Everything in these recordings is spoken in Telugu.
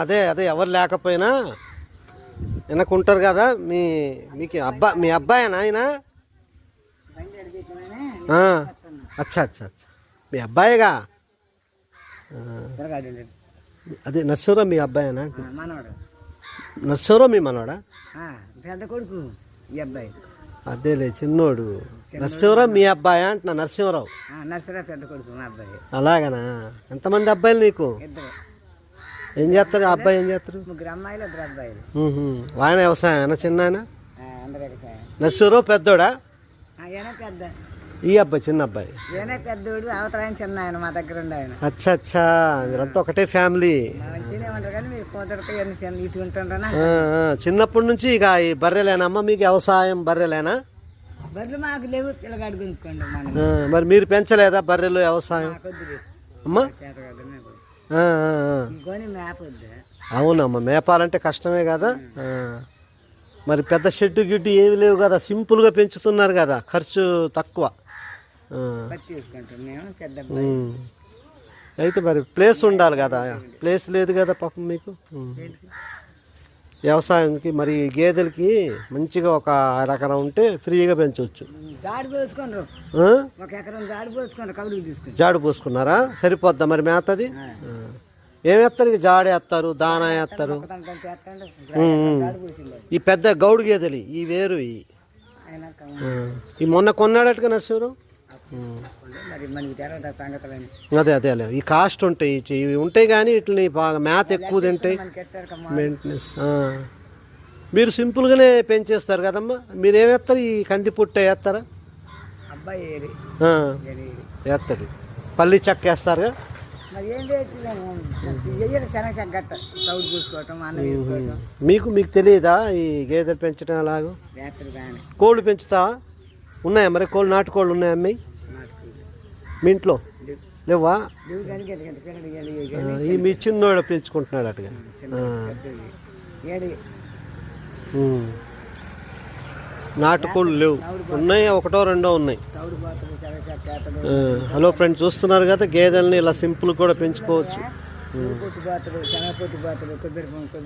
అదే అదే ఎవరు లేకపోయినా వెనకుంటారు కదా మీ మీకు అబ్బా మీ అబ్బాయేనా ఆయన అచ్చా అచ్చా అచ్చా. మీ అబ్బాయిగా? అదే నర్సింహరావు మీ అబ్బాయేనా? మనవాడు. నర్సింహరావు మీ మనవాడా? పెద్ద కొడుకు ఈ అబ్బాయి. అదేలే చిన్నోడు. నరసింహరావు మీ అబ్బాయా అంటున్నా నరసింహరావు? ఆ, నర్సరా పెద్ద కొడుకు మా అబ్బాయి. అలాగనా? ఎంతమంది అబ్బాయిలు నీకు? ఇద్దరు. ఏం చేస్తారు? అబ్బాయి ఏం చేస్తారు? ముగ్గురు అమ్మాయిలు ఇద్దరు అబ్బాయిలు. ఆయన వ్యవసాయం ఆయన చిన్న ఆయన? ఆ, అందరూ వ్యవసాయం. నరసింహరావు పెద్దోడా? పెద్ద. ఈ అబ్బాయి చిన్న అబ్బాయి? ఈయన పెద్దోడు అవతల ఆయన చిన్న ఆయన మా దగ్గర ఉండే ఆయన. అచ్చా అచ్చా. మీరంతా ఒకటే ఫ్యామిలీ. మా మంచిగానే ఉంటారు కానీ మీరు కుదరక ఎన్ని చిన్న ఇటు ఉంటుండ్రనా ఆ, ఆ. చిన్నప్పటి నుంచి ఇక ఈ బర్రెలేనా అమ్మ మీకు వ్యవసాయం బర్రెలేనా? బర్రెలు మాకు లేవు పిల్లగాడు కొనుక్కోండి మనం ఆ, మరి మీరు పెంచలేదా బర్రెలు వ్యవసాయం? మాకొద్దు. అమ్మ. చేత కదా అవునమ్మా మేపాలంటే కష్టమే కదా. మరి పెద్ద షెడ్డు గిడ్డు ఏమి లేవు కదా సింపుల్గా పెంచుతున్నారు కదా ఖర్చు తక్కువ. అయితే మరి ప్లేస్ ఉండాలి కదా ప్లేస్ లేదు కదా పాపం మీకు? ఉమ్. వ్యవసాయానికి మరి గేదెలకి మంచిగా ఒక ఎకరం ఉంటే ఫ్రీగా పెంచవచ్చు జాడి పోసుకుండ్రు ఆ? ఒక ఎకరం జాడి పోసుకుండ్రు కౌలుకి తీసుకుని జాడు పోసుకున్నారా? సరిపోద్దా మరి మేతది? ఆ. ఏం వేస్తారు ఇక? జాడ వేస్తారు దానా వేస్తారు. ఈ పెద్ద గౌడు గేదెలు ఈ వేరు ఈ మొన్న కొన్నాడట్టుగా నరసింహరావు అదే అదే అదే. ఈ కాస్ట్ ఉంటాయి ఇవి ఉంటాయి కానీ వీటిని బాగా మేత ఎక్కువ తింటాయి మెయింటెనెన్స్. మీరు సింపుల్గానే పెంచేస్తారు కదమ్మా? మీరు ఏమేస్తారు ఈ కంది పుట్ట వేస్తారా? అబ్బాయి ఏరి. వేస్తారు పల్లి చెక్క వేస్తారుగా? వేసుకోవటం. మీకు మీకు తెలియదా ఈ గేదెలు పెంచడం ఎలాగో? వేస్తారు కానీ కోళ్ళు పెంచుతావా? ఉన్నాయా మరి కోళ్ళు నాటుకోళ్ళు ఉన్నాయా అమ్మాయి మీ ఇంట్లో? లేవా. ఈ మీ చిన్నోడు పెంచుకుంటున్నాడు అటుగా. నాటుకోళ్ళు లేవు. ఉన్నాయి ఒకటో రెండో ఉన్నాయి. హలో ఫ్రెండ్స్ చూస్తున్నారు కదా గేదెల్ని ఇలా సింపుల్ కూడా పెంచుకోవచ్చు.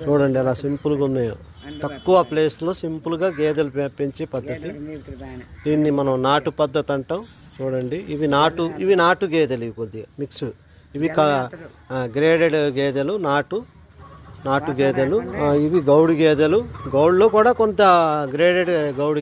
చూడండి ఎలా సింపుల్గా ఉన్నాయో. తక్కువ ప్లేస్లో సింపుల్గా గేదెలు పెంచే పద్ధతి. దీన్ని మనం నాటు పద్ధతి అంటాం. చూడండి ఇవి నాటు ఇవి నాటు గేదెలు ఇవి కొద్దిగా మిక్స్. ఇవి గ్రేడెడ్ గేదెలు నాటు నాటు గేదెలు ఇవి గౌడు గేదెలు. గౌడులో కూడా కొంత గ్రేడెడ్ గౌడు